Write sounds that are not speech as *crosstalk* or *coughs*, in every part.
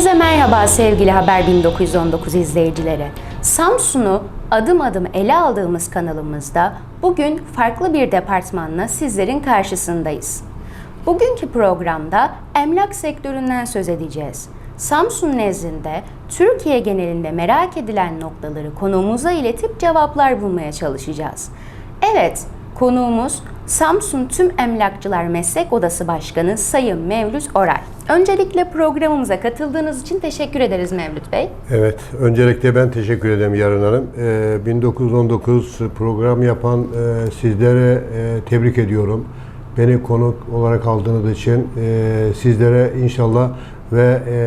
Herkese merhaba sevgili Haber 1919 izleyicileri. Samsun'u adım adım ele aldığımız kanalımızda bugün farklı bir departmanla sizlerin karşısındayız. Bugünkü programda emlak sektöründen söz edeceğiz. Samsun nezdinde Türkiye genelinde merak edilen noktaları konuğumuza iletip cevaplar bulmaya çalışacağız. Evet, konuğumuz Samsun Tüm Emlakçılar Meslek Odası Başkanı Sayın Mevlüt Oray. Öncelikle programımıza katıldığınız için teşekkür ederiz Mevlüt Bey. Evet, öncelikle ben teşekkür ederim Yarın Hanım. Ee, 1919 program yapan e, sizlere e, tebrik ediyorum. Beni konuk olarak aldığınız için e, sizlere inşallah ve e,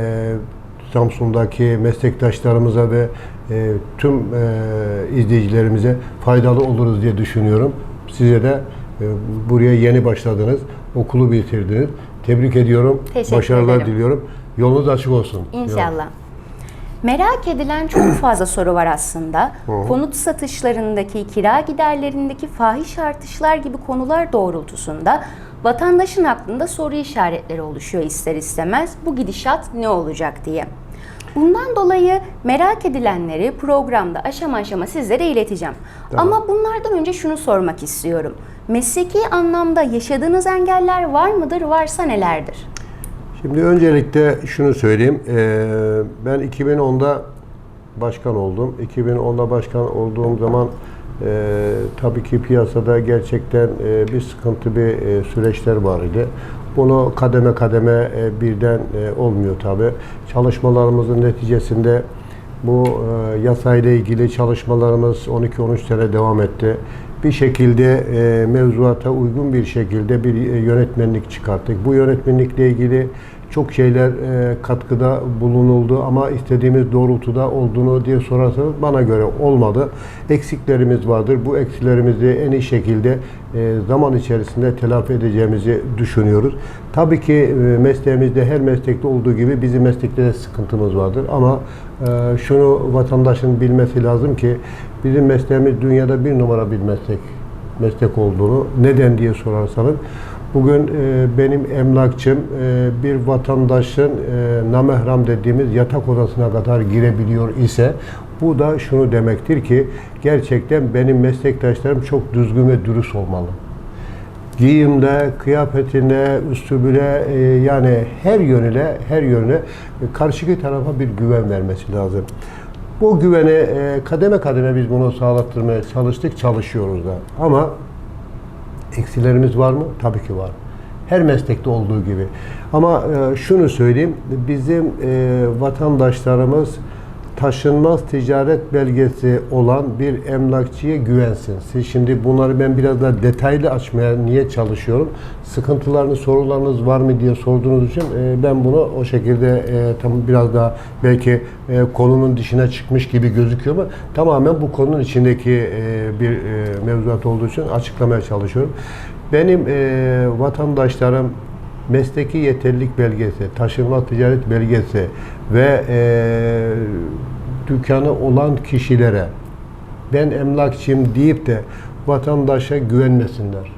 Samsun'daki meslektaşlarımıza ve e, tüm e, izleyicilerimize faydalı oluruz diye düşünüyorum. Size de e, buraya yeni başladınız, okulu bitirdiniz. Tebrik ediyorum, Teşekkür başarılar ederim. diliyorum. Yolunuz açık olsun. İnşallah. Merak edilen çok *coughs* fazla soru var aslında. Konut satışlarındaki, kira giderlerindeki fahiş artışlar gibi konular doğrultusunda vatandaşın aklında soru işaretleri oluşuyor ister istemez. Bu gidişat ne olacak diye. Bundan dolayı merak edilenleri programda aşama aşama sizlere ileteceğim. Ama bunlardan önce şunu sormak istiyorum. Mesleki anlamda yaşadığınız engeller var mıdır? Varsa nelerdir? Şimdi öncelikle şunu söyleyeyim. Ee, ben 2010'da başkan oldum. 2010'da başkan olduğum zaman e, tabii ki piyasada gerçekten e, bir sıkıntı bir e, süreçler var idi. Bunu kademe kademe e, birden e, olmuyor tabii. Çalışmalarımızın neticesinde bu e, yasayla ilgili çalışmalarımız 12-13 sene devam etti. Bir şekilde e, mevzuata uygun bir şekilde bir e, yönetmenlik çıkarttık. Bu yönetmenlikle ilgili çok şeyler e, katkıda bulunuldu ama istediğimiz doğrultuda olduğunu diye sorarsanız bana göre olmadı. Eksiklerimiz vardır. Bu eksilerimizi en iyi şekilde e, zaman içerisinde telafi edeceğimizi düşünüyoruz. Tabii ki e, mesleğimizde her meslekte olduğu gibi bizim meslekte de sıkıntımız vardır ama e, şunu vatandaşın bilmesi lazım ki bizim mesleğimiz dünyada bir numara bir meslek meslek olduğunu neden diye sorarsanız bugün e, benim emlakçım e, bir vatandaşın e, namehram dediğimiz yatak odasına kadar girebiliyor ise bu da şunu demektir ki gerçekten benim meslektaşlarım çok düzgün ve dürüst olmalı giyimde, kıyafetine, üslubüne e, yani her yönüne, her yönüne e, karşıki tarafa bir güven vermesi lazım. Bu güveni e, kademe kademe biz bunu sağlattırmaya çalıştık, çalışıyoruz da. Ama eksilerimiz var mı? Tabii ki var. Her meslekte olduğu gibi. Ama e, şunu söyleyeyim, bizim e, vatandaşlarımız taşınmaz ticaret belgesi olan bir emlakçıya güvensin. Şimdi bunları ben biraz daha detaylı açmaya niye çalışıyorum? Sıkıntılarınız, sorularınız var mı diye sorduğunuz için e, ben bunu o şekilde e, tam biraz daha belki e, konunun dışına çıkmış gibi gözüküyor ama tamamen bu konunun içindeki bir mevzuat olduğu için açıklamaya çalışıyorum. Benim vatandaşlarım mesleki yeterlilik belgesi, taşınmaz ticaret belgesi ve e, dükkanı olan kişilere ben emlakçıyım deyip de vatandaşa güvenmesinler.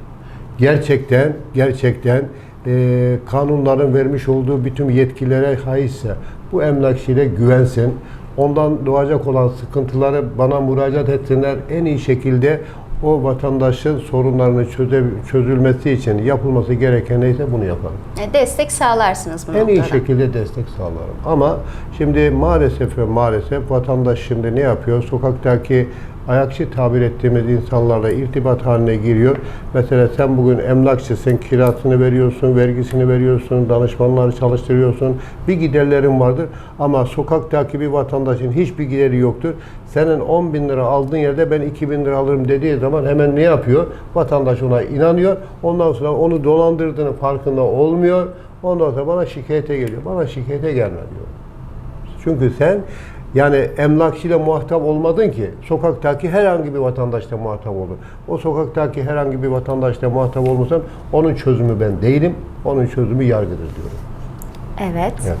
Gerçekten, gerçekten e, kanunların vermiş olduğu bütün yetkilere haisse bu emlakçıyla güvensin. Ondan doğacak olan sıkıntıları bana müracaat etsinler. En iyi şekilde o vatandaşın sorunlarını çöze, çözülmesi için yapılması gereken neyse bunu yaparım. E, Destek sağlarsınız bu En iyi noktada. şekilde destek sağlarım. Ama şimdi maalesef ve maalesef vatandaş şimdi ne yapıyor? Sokaktaki ayakçı tabir ettiğimiz insanlarla irtibat haline giriyor. Mesela sen bugün emlakçısın, kirasını veriyorsun, vergisini veriyorsun, danışmanları çalıştırıyorsun. Bir giderlerin vardır ama sokaktaki bir vatandaşın hiçbir gideri yoktur. Senin 10 bin lira aldığın yerde ben 2 bin lira alırım dediği zaman hemen ne yapıyor? Vatandaş ona inanıyor. Ondan sonra onu dolandırdığının farkında olmuyor. Ondan sonra bana şikayete geliyor. Bana şikayete gelme diyor. Çünkü sen yani emlakçıyla muhatap olmadın ki sokaktaki herhangi bir vatandaşla muhatap oldun. O sokaktaki herhangi bir vatandaşla muhatap olmasan onun çözümü ben değilim. Onun çözümü yargıdır diyorum. Evet. Evet.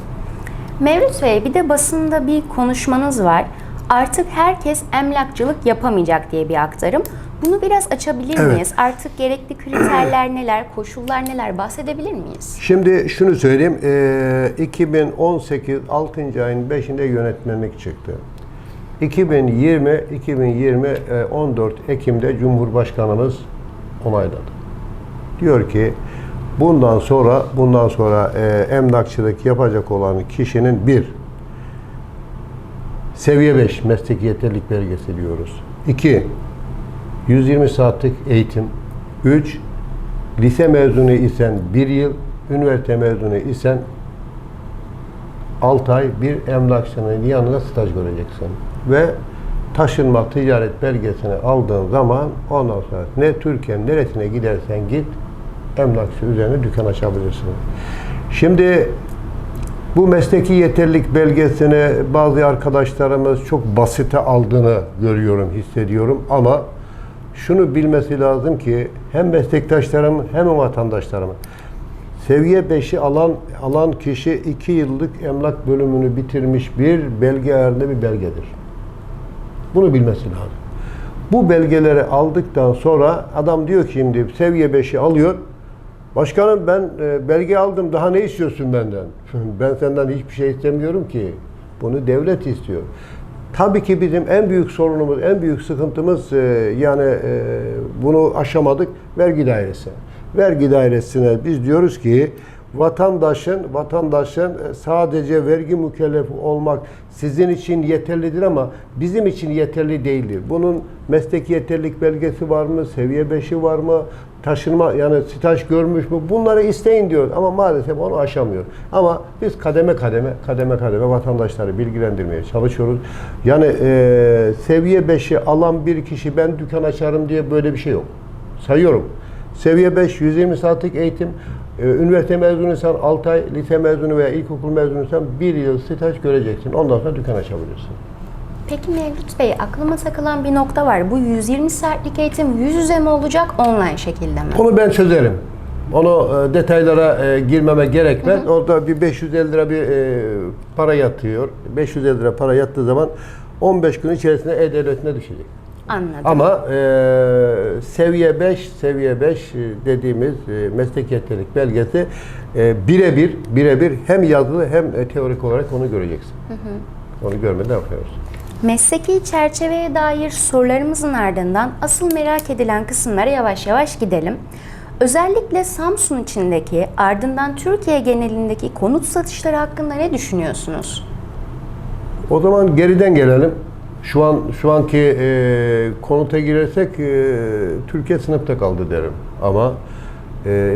Mevlüt Bey bir de basında bir konuşmanız var. Artık herkes emlakçılık yapamayacak diye bir aktarım. Bunu biraz açabilir Evet. miyiz? Artık gerekli kriterler *clears throat* neler, koşullar neler bahsedebilir miyiz? Şimdi şunu söyleyeyim. eee, 2018 6. ayın 5'inde yönetmenlik çıktı. 2020 2020 e, 14 Ekim'de Cumhurbaşkanımız onayladı. Diyor ki bundan sonra bundan sonra e, emlakçılık yapacak olan kişinin bir seviye 5 mesleki yeterlilik belgesi diyoruz. 2 120 saatlik eğitim. 3 lise mezunu isen 1 yıl, üniversite mezunu isen 6 ay bir emlakçının yanında staj göreceksin. Ve taşınma ticaret belgesini aldığın zaman ondan sonra ne Türkiye'nin neresine gidersen git emlakçı üzerine dükkan açabilirsin. Şimdi bu mesleki yeterlilik belgesini bazı arkadaşlarımız çok basite aldığını görüyorum, hissediyorum ama şunu bilmesi lazım ki hem meslektaşlarım hem vatandaşlarımın seviye 5'i alan alan kişi 2 yıllık emlak bölümünü bitirmiş bir belge halinde bir belgedir. Bunu bilmesi lazım. Bu belgeleri aldıktan sonra adam diyor ki şimdi seviye 5'i alıyor. Başkanım ben e, belge aldım daha ne istiyorsun benden? *laughs* ben senden hiçbir şey istemiyorum ki. Bunu devlet istiyor. Tabii ki bizim en büyük sorunumuz, en büyük sıkıntımız e, yani e, bunu aşamadık vergi dairesi. Vergi dairesine biz diyoruz ki vatandaşın vatandaşın e, sadece vergi mükellefi olmak sizin için yeterlidir ama bizim için yeterli değildir. Bunun mesleki yeterlilik belgesi var mı? Seviye 5'i var mı? Taşınma yani staj görmüş mü? Bunları isteyin diyor ama maalesef onu aşamıyor. Ama biz kademe kademe kademe kademe vatandaşları bilgilendirmeye çalışıyoruz. Yani e, seviye 5'i alan bir kişi ben dükkan açarım diye böyle bir şey yok. Sayıyorum. Seviye 5 120 saatlik eğitim. Ee, üniversite mezunuysan 6 ay, lise mezunu veya ilkokul mezunuysan 1 yıl staj göreceksin. Ondan sonra dükkan açabilirsin. Peki Mevlüt Bey, aklıma takılan bir nokta var. Bu 120 saatlik eğitim yüz yüze mi olacak, online şekilde mi? Onu ben çözerim. Onu e, detaylara e, girmeme gerekmez. Orada bir 550 lira bir e, para yatıyor. 550 lira para yattığı zaman 15 gün içerisinde E-Devleti'ne düşecek. Anladım. Ama e, seviye 5, seviye 5 e, dediğimiz e, meslek yeterlilik belgesi e, birebir, birebir hem yazılı hem e, teorik olarak onu göreceksin. Onu görmeden yapıyoruz. Mesleki çerçeveye dair sorularımızın ardından asıl merak edilen kısımlara yavaş yavaş gidelim. Özellikle Samsun içindeki ardından Türkiye genelindeki konut satışları hakkında ne düşünüyorsunuz? O zaman geriden gelelim. Şu an şu anki e, konuta girersek e, Türkiye sınıfta kaldı derim. Ama e,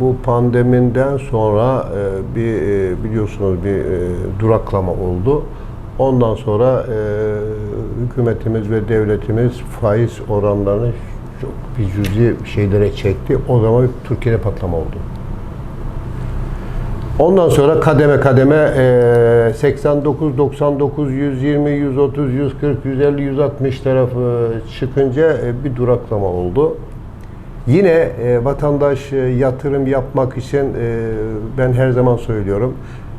bu pandemiden sonra e, bir e, biliyorsunuz bir e, duraklama oldu. Ondan sonra e, hükümetimiz ve devletimiz faiz oranlarını çok bir cüzi şeylere çekti. O zaman Türkiye'de patlama oldu. Ondan sonra kademe kademe eee, 89, 99, 120, 130, 140, 150, 160 tarafı çıkınca e, bir duraklama oldu. Yine e, vatandaş e, yatırım yapmak için ben her zaman söylüyorum.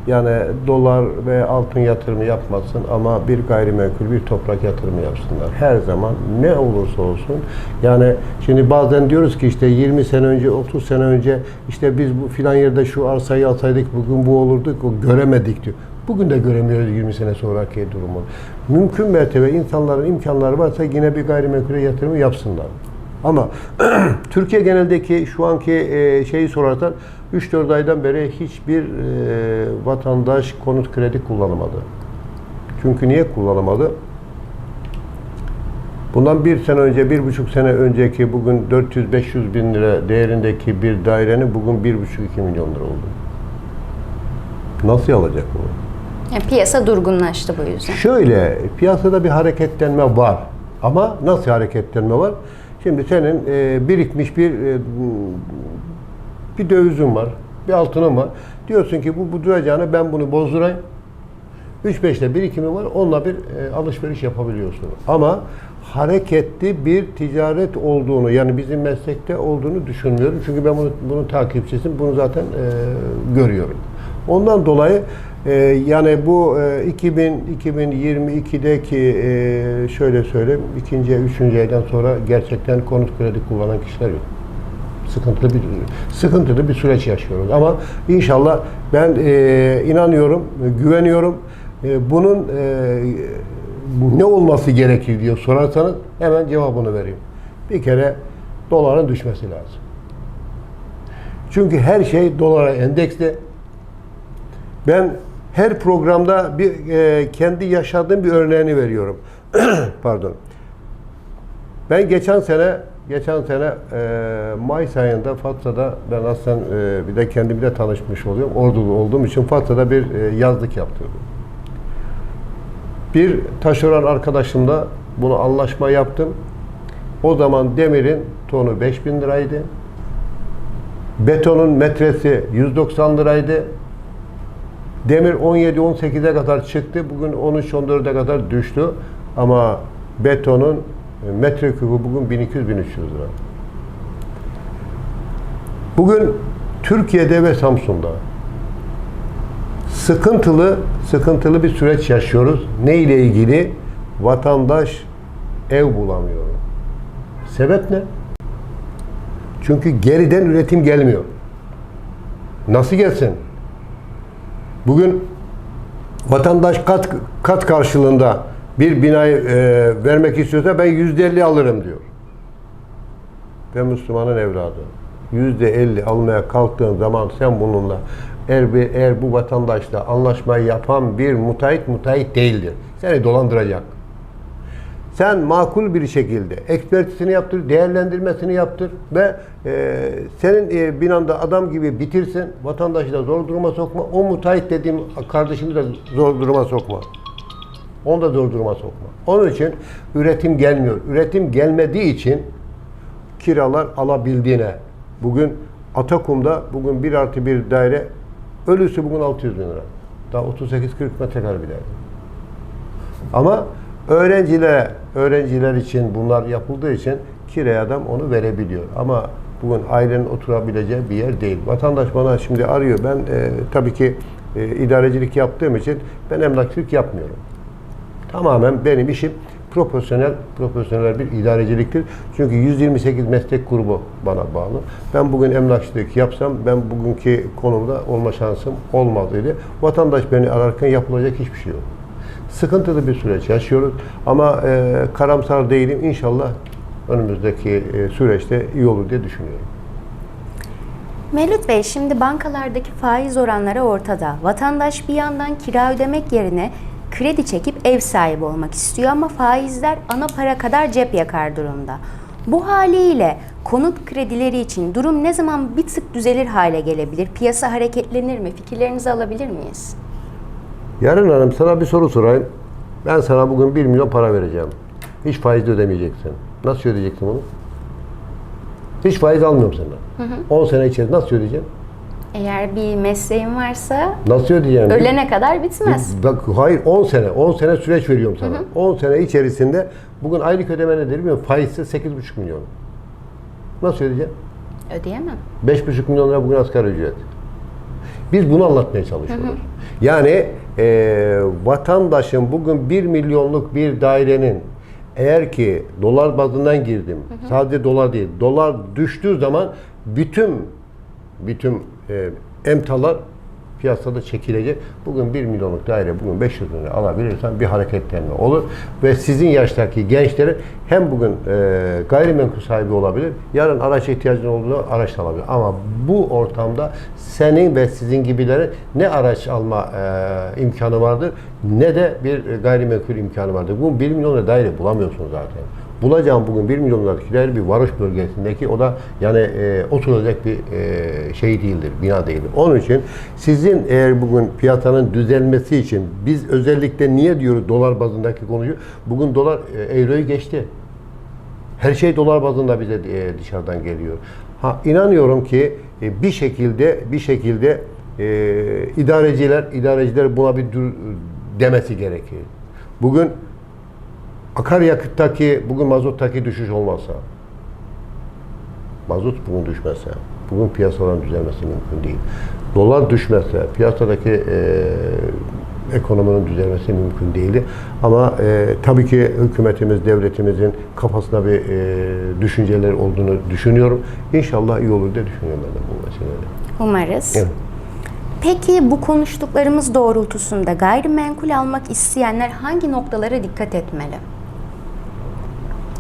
Yani dolar ve altın yatırımı yapmasın ama bir gayrimenkul, bir toprak yatırımı yapsınlar. Her zaman ne olursa olsun. Yani şimdi bazen diyoruz ki işte 20 sene önce, 30 sene önce işte biz bu filan yerde şu arsayı alsaydık bugün bu olurdu, o göremedik diyor. Bugün de göremiyoruz 20 sene sonraki durumu. Mümkün mertebe insanların imkanları varsa yine bir gayrimenkule yatırımı yapsınlar. Ama *clears throat* Türkiye geneldeki şu anki e, şeyi sorarsan 3-4 aydan beri hiçbir e, vatandaş konut kredi kullanamadı. Çünkü niye kullanamadı? Bundan bir sene önce, bir buçuk sene önceki bugün 400-500 bin lira değerindeki bir dairenin bugün 1,5-2 milyon lira oldu. Nasıl alacak bunu? Yani piyasa durgunlaştı bu yüzden. Şöyle, piyasada bir hareketlenme var. Ama nasıl hareketlenme var? Şimdi senin e, birikmiş bir e, bir dövizin var, bir altının var. Diyorsun ki bu, bu duracağını ben bunu bozdurayım. 3-5'te birikimi var, onunla bir e, alışveriş yapabiliyorsun. Ama hareketli bir ticaret olduğunu, yani bizim meslekte olduğunu düşünmüyorum. Çünkü ben bunu, bunun takipçisiyim, bunu zaten e, görüyorum. Ondan dolayı Ee, yani bu e, 2000 2022'deki e, şöyle söyleyeyim ikinci, üçüncü aydan sonra gerçekten konut kredi kullanan kişiler yok. Sıkıntılı bir sıkıntılı bir süreç yaşıyoruz. Ama inşallah ben e, inanıyorum, güveniyorum. E, bunun e, ne olması gerekir diye sorarsanız hemen cevabını vereyim. Bir kere doların düşmesi lazım. Çünkü her şey dolara endeksli. Ben her programda bir e, kendi yaşadığım bir örneğini veriyorum. *clears throat* Pardon. Ben geçen sene geçen sene e, Mayıs ayında Fatsa'da ben aslında e, bir de kendimle tanışmış oluyorum. Ordulu olduğum için Fatsa'da bir e, yazlık yaptırdım. Bir taşeron arkadaşımla bunu anlaşma yaptım. O zaman demirin tonu 5000 liraydı. Betonun metresi 190 liraydı. Demir 17-18'e kadar çıktı. Bugün 13-14'e kadar düştü. Ama betonun e, metrekübü bugün 1200-1300 lira. Bugün Türkiye'de ve Samsun'da sıkıntılı sıkıntılı bir süreç yaşıyoruz. Ne ile ilgili? Vatandaş ev bulamıyor. Sebep ne? Çünkü geriden üretim gelmiyor. Nasıl gelsin? Bugün vatandaş kat kat karşılığında bir binayı e, vermek istiyorsa ben yüzde elli alırım diyor. Ben Müslümanın evladı. Yüzde elli almaya kalktığın zaman sen bununla eğer, eğer bu vatandaşla anlaşmayı yapan bir müteahhit müteahhit değildir. Seni dolandıracak. Sen makul bir şekilde ekspertizini yaptır, değerlendirmesini yaptır ve e, senin e, binanda adam gibi bitirsin, vatandaşı da zor duruma sokma, o müteahhit dediğim kardeşimi de zor duruma sokma. Onu da zor duruma sokma. Onun için üretim gelmiyor. Üretim gelmediği için kiralar alabildiğine. Bugün Atakum'da bugün 1 artı 1 daire ölüsü bugün 600 bin lira. Daha 38-40 metrekare bir daire. Ama öğrencilere, öğrenciler için bunlar yapıldığı için kiraya adam onu verebiliyor. Ama bugün ailenin oturabileceği bir yer değil. Vatandaş bana şimdi arıyor. Ben e, tabii ki e, idarecilik yaptığım için ben emlakçılık yapmıyorum. Tamamen benim işim profesyonel profesyonel bir idareciliktir. Çünkü 128 meslek grubu bana bağlı. Ben bugün emlakçılık yapsam ben bugünkü konumda olma şansım olmazdı. Vatandaş beni ararken yapılacak hiçbir şey yok. Sıkıntılı bir süreç yaşıyoruz ama e, karamsar değilim. İnşallah önümüzdeki e, süreçte iyi olur diye düşünüyorum. Mevlüt Bey, şimdi bankalardaki faiz oranları ortada. Vatandaş bir yandan kira ödemek yerine kredi çekip ev sahibi olmak istiyor ama faizler ana para kadar cep yakar durumda. Bu haliyle konut kredileri için durum ne zaman bir tık düzelir hale gelebilir? Piyasa hareketlenir mi? Fikirlerinizi alabilir miyiz? Yarın Hanım sana bir soru sorayım. Ben sana bugün 1 milyon para vereceğim. Hiç faiz de ödemeyeceksin. Nasıl ödeyeceksin bunu? Hiç faiz almıyorum senden. 10 sene içerisinde nasıl ödeyeceğim? Eğer bir mesleğin varsa Nasıl ödeyeceğim? ölene kadar bitmez. Bak hayır 10 sene. 10 sene süreç veriyorum sana. 10 sene içerisinde bugün aylık ödeme nedir bilmiyorum. Faizse 8,5 milyon. Nasıl ödeyeceğim? Ödeyemem. 5,5 milyon lira bugün asgari ücret. Biz bunu anlatmaya çalışıyoruz. Yani e, vatandaşın bugün 1 milyonluk bir dairenin eğer ki dolar bazından girdim, sadece dolar değil, dolar düştüğü zaman bütün bütün e, emtalar piyasada çekilecek. Bugün 1 milyonluk daire bugün 500 bin lira alabilirsen bir hareketlenme olur. Ve sizin yaştaki gençlerin hem bugün e, gayrimenkul sahibi olabilir, yarın araç ihtiyacın olduğunda araç alabilir. Ama bu ortamda senin ve sizin gibilerin ne araç alma e, imkanı vardır ne de bir gayrimenkul imkanı vardır. Bugün 1 milyon lira daire bulamıyorsun zaten. Bulacağım bugün 1 milyon liralık daire bir varoş bölgesindeki o da yani e, oturacak bir e, şey değildir, bina değildir. Onun için sizin eğer bugün piyasanın düzelmesi için biz özellikle niye diyoruz dolar bazındaki konuyu? Bugün dolar e, euroyu geçti. Her şey dolar bazında bize e, dışarıdan geliyor. Ha inanıyorum ki e, bir şekilde bir şekilde e, idareciler idareciler buna bir dur demesi gerekir. Bugün akaryakıttaki bugün mazottaki düşüş olmazsa mazot bugün düşmezse bugün piyasaların düzelmesi mümkün değil. dolar düşmezse piyasadaki e, ekonominin düzelmesi mümkün değildi. Ama e, tabii ki hükümetimiz, devletimizin kafasında bir e, düşünceler olduğunu düşünüyorum. İnşallah iyi olur diye düşünüyorum ben de bu meseleleri. Umarız. Evet. Peki bu konuştuklarımız doğrultusunda gayrimenkul almak isteyenler hangi noktalara dikkat etmeli?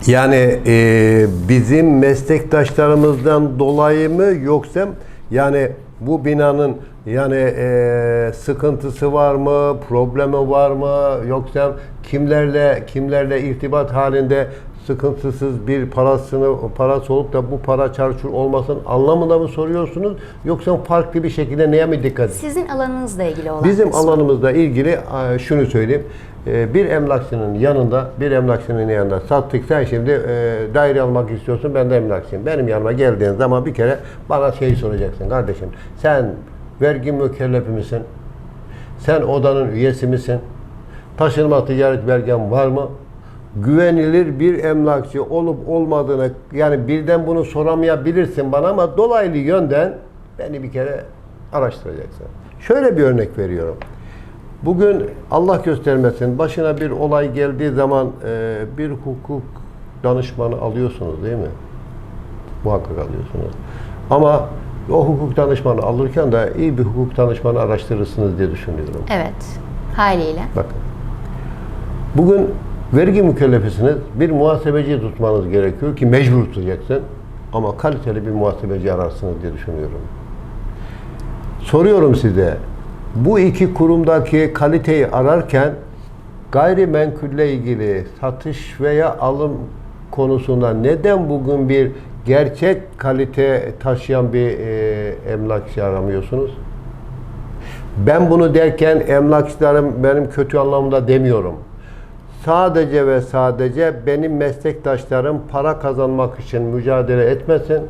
Yani e, bizim meslektaşlarımızdan dolayı mı yoksa yani bu binanın yani e, sıkıntısı var mı, problemi var mı yoksa kimlerle kimlerle irtibat halinde sıkıntısız bir parasını parası olup da bu para çarçur olmasın anlamında mı soruyorsunuz yoksa farklı bir şekilde neye mi dikkat Sizin alanınızla ilgili olan Bizim kısmı. alanımızla ilgili şunu söyleyeyim. E, Bir emlakçının yanında, bir emlakçının yanında sattık. Sen şimdi e, daire almak istiyorsun, ben de emlakçıyım. Benim yanıma geldiğin zaman bir kere bana şeyi soracaksın kardeşim. Sen vergi mükellefi misin? Sen odanın üyesi misin? Taşınma ticaret belgen var mı? Güvenilir bir emlakçı olup olmadığını yani birden bunu soramayabilirsin bana ama dolaylı yönden beni bir kere araştıracaksın. Şöyle bir örnek veriyorum. Bugün Allah göstermesin başına bir olay geldiği zaman e, bir hukuk danışmanı alıyorsunuz değil mi? Muhakkak alıyorsunuz. Ama o hukuk danışmanı alırken de iyi bir hukuk danışmanı araştırırsınız diye düşünüyorum. Evet. Haliyle. Bakın. Bugün vergi mükellefisiniz. Bir muhasebeci tutmanız gerekiyor ki mecbur tutacaksın. Ama kaliteli bir muhasebeci ararsınız diye düşünüyorum. Soruyorum size. Bu iki kurumdaki kaliteyi ararken gayrimenkulle ilgili satış veya alım konusunda neden bugün bir gerçek kalite taşıyan bir e, emlakçı aramıyorsunuz? Ben bunu derken emlakçılarım benim kötü anlamda demiyorum. Sadece ve sadece benim meslektaşlarım para kazanmak için mücadele etmesin.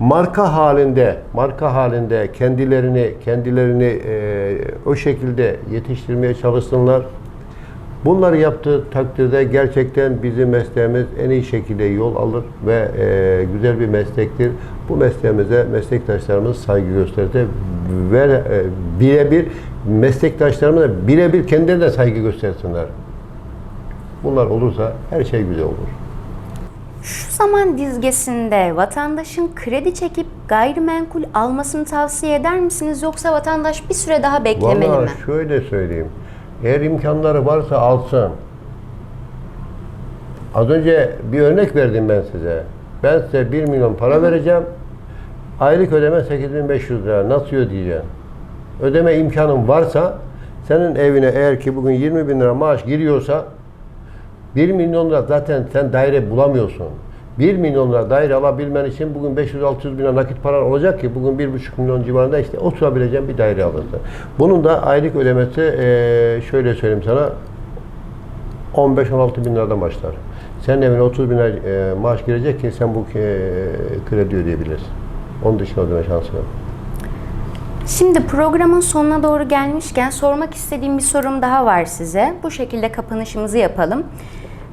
Marka halinde, marka halinde kendilerini kendilerini eee, o şekilde yetiştirmeye çalışsınlar. Bunları yaptığı takdirde gerçekten bizim mesleğimiz en iyi şekilde yol alır ve eee, güzel bir meslektir. Bu mesleğimize meslektaşlarımız saygı gösterir ve e, birebir meslektaşlarımıza birebir kendileri de saygı göstersinler. Bunlar olursa her şey güzel olur. Şu zaman dizgesinde vatandaşın kredi çekip gayrimenkul almasını tavsiye eder misiniz yoksa vatandaş bir süre daha beklemeli Vallahi mi? şöyle söyleyeyim. Eğer imkanları varsa alsın. Az önce bir örnek verdim ben size. Ben size 1 milyon para vereceğim. Aylık ödeme 8500 lira. Nasıl ödeyeceğim? Ödeme imkanın varsa senin evine eğer ki bugün 20 bin lira maaş giriyorsa 1 milyon lira zaten sen daire bulamıyorsun. 1 milyon lira daire alabilmen için bugün 500-600 bin lira nakit paran olacak ki bugün 1,5 milyon civarında işte oturabileceğin bir daire alırsın. Bunun da aylık ödemesi eee, şöyle söyleyeyim sana 15-16 bin liradan başlar. Senin evine 30 bin lira eee, maaş girecek ki sen bu eee, kredi ödeyebilirsin. Onun dışında ödeme şansı yok. Şimdi programın sonuna doğru gelmişken sormak istediğim bir sorum daha var size. Bu şekilde kapanışımızı yapalım.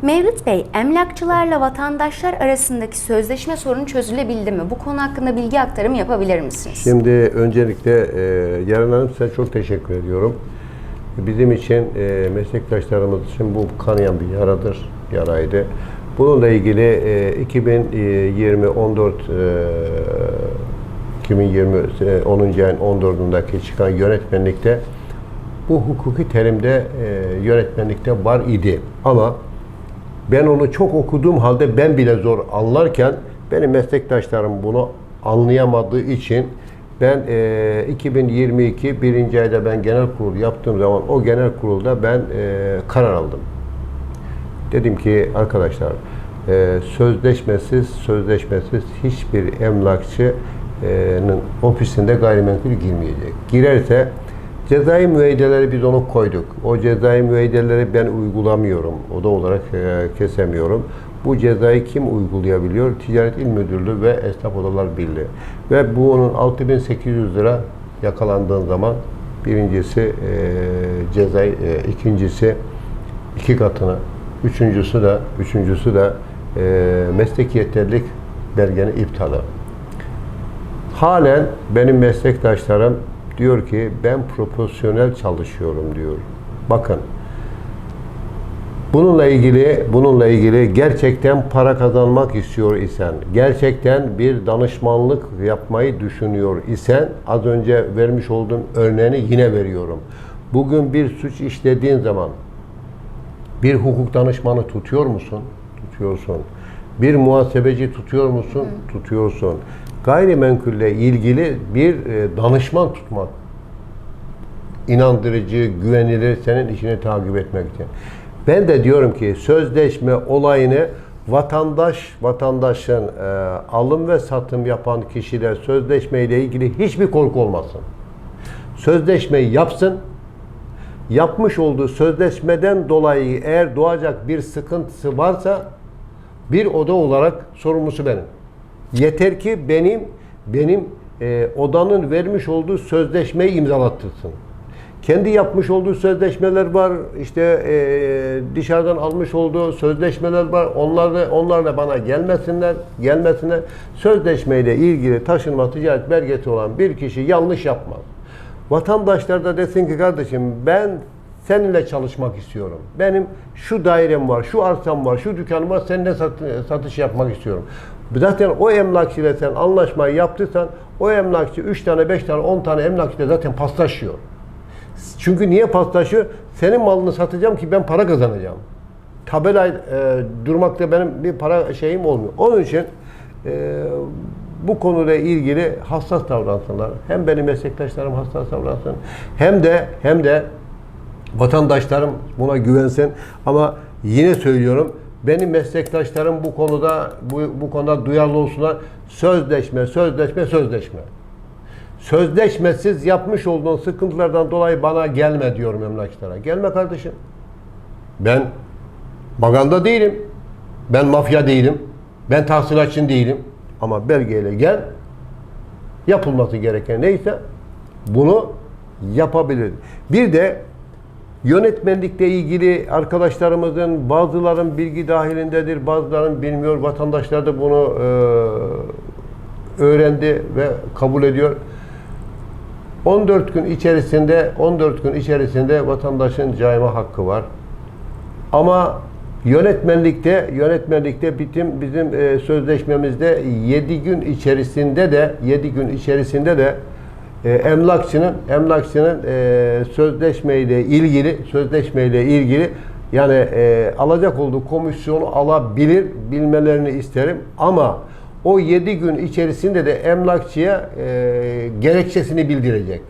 Mevlüt Bey, emlakçılarla vatandaşlar arasındaki sözleşme sorunu çözülebildi mi? Bu konu hakkında bilgi aktarımı yapabilir misiniz? Şimdi öncelikle e, Yarın Hanım size çok teşekkür ediyorum. Bizim için, e, meslektaşlarımız için bu kanayan bir yaradır, yaraydı. Bununla ilgili e, 2020 14 e, 2020 e, 10. ayın 14'ündeki çıkan yönetmenlikte bu hukuki terimde e, yönetmenlikte var idi. Ama ben onu çok okuduğum halde ben bile zor anlarken benim meslektaşlarım bunu anlayamadığı için ben e, 2022 birinci ayda ben genel kurul yaptığım zaman o genel kurulda ben e, karar aldım. Dedim ki arkadaşlar e, sözleşmesiz sözleşmesiz hiçbir emlakçının ofisinde gayrimenkul girmeyecek. Girerse cezai müeyyideleri biz onu koyduk. O cezai müeyyideleri ben uygulamıyorum. Oda olarak e, kesemiyorum. Bu cezayı kim uygulayabiliyor? Ticaret İl Müdürlüğü ve Esnaf Odalar Birliği. Ve bunun 6800 lira yakalandığın zaman birincisi e, cezayı, e, ikincisi iki katına, üçüncüsü de üçüncüsü de e, meslek yeterlilik belgeni iptalı. Halen benim meslektaşlarım diyor ki ben profesyonel çalışıyorum diyor. Bakın Bununla ilgili bununla ilgili gerçekten para kazanmak istiyor isen, gerçekten bir danışmanlık yapmayı düşünüyor isen az önce vermiş olduğum örneğini yine veriyorum. Bugün bir suç işlediğin zaman bir hukuk danışmanı tutuyor musun? Tutuyorsun. Bir muhasebeci tutuyor musun? Tutuyorsun. Gayrimenkulle ilgili bir e, danışman tutmak inandırıcı, güvenilir senin işini takip etmek için. Ben de diyorum ki sözleşme olayını vatandaş, vatandaşın e, alım ve satım yapan kişiler sözleşme ile ilgili hiçbir korku olmasın. Sözleşmeyi yapsın. Yapmış olduğu sözleşmeden dolayı eğer doğacak bir sıkıntısı varsa bir oda olarak sorumlusu benim. Yeter ki benim benim e, odanın vermiş olduğu sözleşmeyi imzalattırsın. Kendi yapmış olduğu sözleşmeler var. İşte e, dışarıdan almış olduğu sözleşmeler var. Onlar da onlar da bana gelmesinler, gelmesinler. Sözleşmeyle ilgili taşınma ticaret belgesi olan bir kişi yanlış yapmaz. Vatandaşlar da desin ki kardeşim ben seninle çalışmak istiyorum. Benim şu dairem var, şu arsam var, şu dükkanım var, seninle sat- satış yapmak istiyorum. Zaten o emlakçıyla sen anlaşmayı yaptıysan o emlakçı 3 tane, 5 tane, 10 tane emlakçıyla zaten paslaşıyor. Çünkü niye paslaşıyor? Senin malını satacağım ki ben para kazanacağım. Tabela e, durmakta benim bir para şeyim olmuyor. Onun için e, bu konuyla ilgili hassas davransınlar. Hem benim meslektaşlarım hassas davransın hem de hem de vatandaşlarım buna güvensin. Ama yine söylüyorum benim meslektaşlarım bu konuda bu, bu konuda duyarlı olsunlar. Sözleşme, sözleşme, sözleşme. Sözleşmesiz yapmış olduğun sıkıntılardan dolayı bana gelme diyorum emlakçılara. Gelme kardeşim. Ben maganda değilim. Ben mafya değilim. Ben tahsilatçı değilim. Ama belgeyle gel. Yapılması gereken neyse bunu yapabilir. Bir de yönetmenlikle ilgili arkadaşlarımızın bazıların bilgi dahilindedir, bazıların bilmiyor. Vatandaşlar da bunu e, öğrendi ve kabul ediyor. 14 gün içerisinde 14 gün içerisinde vatandaşın cayma hakkı var. Ama yönetmenlikte yönetmenlikte bitim bizim e, sözleşmemizde 7 gün içerisinde de 7 gün içerisinde de e, emlakçının emlakçının e, sözleşmeyle ilgili sözleşmeyle ilgili yani e, alacak olduğu komisyonu alabilir bilmelerini isterim ama o 7 gün içerisinde de emlakçıya e, gerekçesini bildirecek.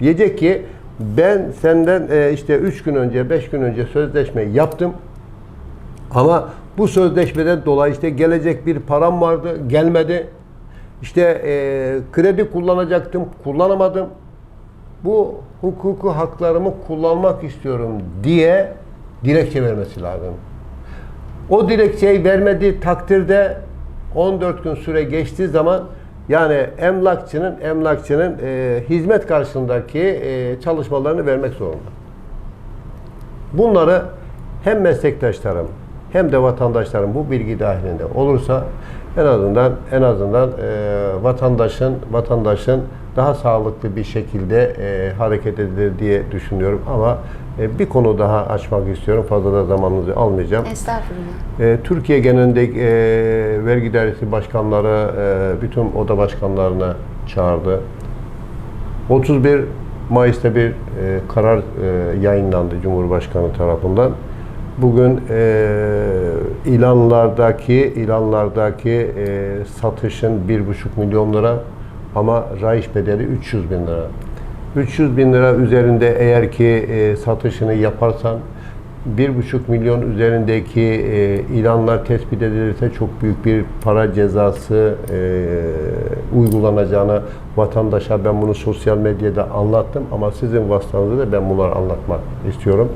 Diyecek ki ben senden e, işte 3 gün önce 5 gün önce sözleşme yaptım ama bu sözleşmeden dolayı işte gelecek bir param vardı gelmedi. İşte e, kredi kullanacaktım kullanamadım. Bu hukuku haklarımı kullanmak istiyorum diye dilekçe vermesi lazım. O dilekçeyi vermediği takdirde 14 gün süre geçtiği zaman yani emlakçının emlakçının e, hizmet karşılığındaki e, çalışmalarını vermek zorunda. Bunları hem meslektaşlarım hem de vatandaşlarım bu bilgi dahilinde olursa en azından en azından e, vatandaşın vatandaşın daha sağlıklı bir şekilde e, hareket edilir diye düşünüyorum ama e, bir konu daha açmak istiyorum. Fazla da zamanınızı almayacağım. Estağfurullah. E, Türkiye genelinde e, vergi dairesi başkanları e, bütün oda başkanlarına çağırdı. 31 Mayıs'ta bir e, karar e, yayınlandı Cumhurbaşkanı tarafından. Bugün e, ilanlardaki ilanlardaki e, satışın 1,5 milyon lira ama rayiç bedeli 300 bin lira. 300 bin lira üzerinde eğer ki e, satışını yaparsan 1,5 milyon üzerindeki e, ilanlar tespit edilirse çok büyük bir para cezası e, uygulanacağını vatandaşa ben bunu sosyal medyada anlattım ama sizin vasıtanızda da ben bunları anlatmak istiyorum.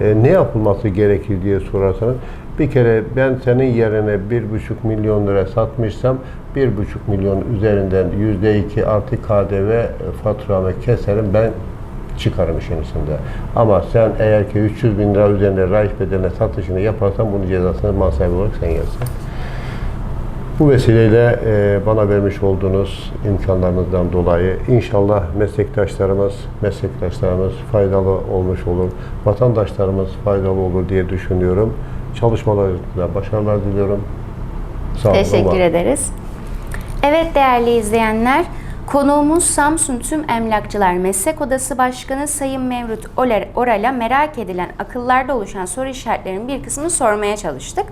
E, ne yapılması gerekir diye sorarsanız bir kere ben senin yerine 1,5 milyon lira satmışsam 1,5 milyon üzerinden %2 artı KDV faturamı keserim ben çıkarım işin içinde. Ama sen eğer ki 300 bin lira üzerinde raiç bedeline satışını yaparsan bunun cezasını mal sahibi olarak sen yersin. Bu vesileyle e, bana vermiş olduğunuz imkanlarınızdan dolayı inşallah meslektaşlarımız, meslektaşlarımız faydalı olmuş olur. Vatandaşlarımız faydalı olur diye düşünüyorum. Çalışmalarınızda başarılar diliyorum. Sağ olun. Teşekkür var ederiz. Evet değerli izleyenler, konuğumuz Samsun Tüm Emlakçılar Meslek Odası Başkanı Sayın Mevlüt Oral'a merak edilen akıllarda oluşan soru işaretlerinin bir kısmını sormaya çalıştık.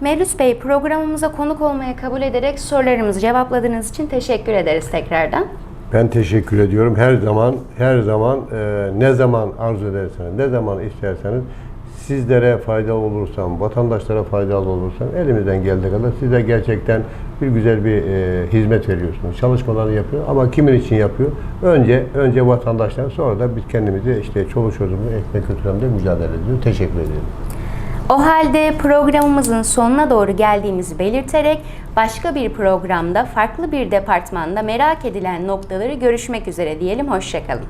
Mevlüt Bey programımıza konuk olmaya kabul ederek sorularımızı cevapladığınız için teşekkür ederiz tekrardan. Ben teşekkür ediyorum. Her zaman, her zaman e, ne zaman arzu ederseniz, ne zaman isterseniz sizlere faydalı olursam, vatandaşlara faydalı olursam elimizden geldiği kadar size gerçekten bir güzel bir e, hizmet veriyorsunuz. Çalışmalarını yapıyor ama kimin için yapıyor? Önce önce vatandaşlar sonra da biz kendimizi işte çoluk çocuğumuzu ekmek götüremde mücadele ediyoruz. Teşekkür ederim. O halde programımızın sonuna doğru geldiğimizi belirterek başka bir programda farklı bir departmanda merak edilen noktaları görüşmek üzere diyelim. Hoşçakalın.